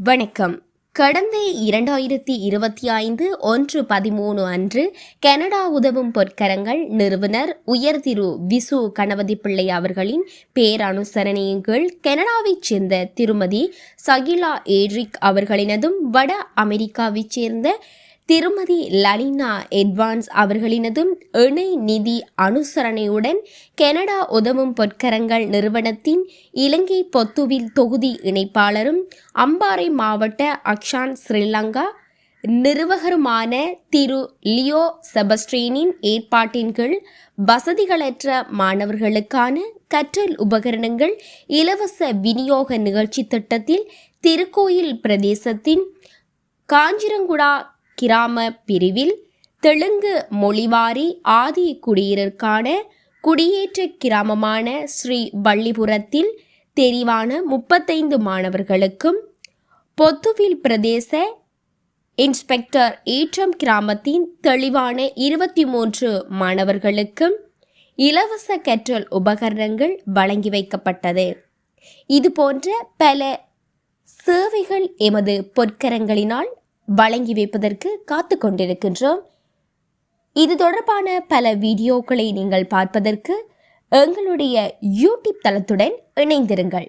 வணக்கம். கடந்த இரண்டாயிரத்தி இருபத்தி ஐந்து ஒன்று பதிமூணு அன்று கனடா உதவும் பொற்கரங்கள் நிறுவனர் உயர் திரு விசு கணபதி பிள்ளை அவர்களின் பேரனுசரணையின் கீழ் கனடாவைச் சேர்ந்த திருமதி சகிலா ஏட்ரிக் அவர்களினதும் வட அமெரிக்காவைச் சேர்ந்த திருமதி லலினா எட்வான்ஸ் அவர்களினதும் இணை நிதி அனுசரணையுடன் கனடா உதவும் பொற்கரங்கள் நிறுவனத்தின் இலங்கை பொத்துவில் தொகுதி இணைப்பாளரும் அம்பாறை மாவட்ட அக்ஷான் ஸ்ரீலங்கா நிறுவகருமான திரு லியோ செபஸ்ட்ரீனின் ஏற்பாட்டின் கீழ் வசதிகளற்ற மாணவர்களுக்கான கற்றல் உபகரணங்கள் இலவச விநியோக நிகழ்ச்சி திட்டத்தில் திருக்கோயில் பிரதேசத்தின் காஞ்சிரங்குடா கிராம பிரிவில் தெலுங்கு மொழிவாரி ஆதி குடியினருக்கான குடியேற்ற கிராமமான ஸ்ரீ வள்ளிபுரத்தில் தெரிவான முப்பத்தைந்து மாணவர்களுக்கும் பொத்துவில் பிரதேச இன்ஸ்பெக்டர் ஈற்றம் கிராமத்தின் தெளிவான இருபத்தி மூன்று மாணவர்களுக்கும் இலவச கற்றல் உபகரணங்கள் வழங்கி வைக்கப்பட்டது. இதுபோன்ற பல சேவைகள் எமது பொற்கரங்களினால் வழங்கி வைப்பதற்கு காத்து கொண்டிருக்கின்றோம். இது தொடர்பான பல வீடியோக்களை நீங்கள் பார்ப்பதற்கு எங்களுடைய யூடியூப் தளத்துடன் இணைந்திருங்கள்.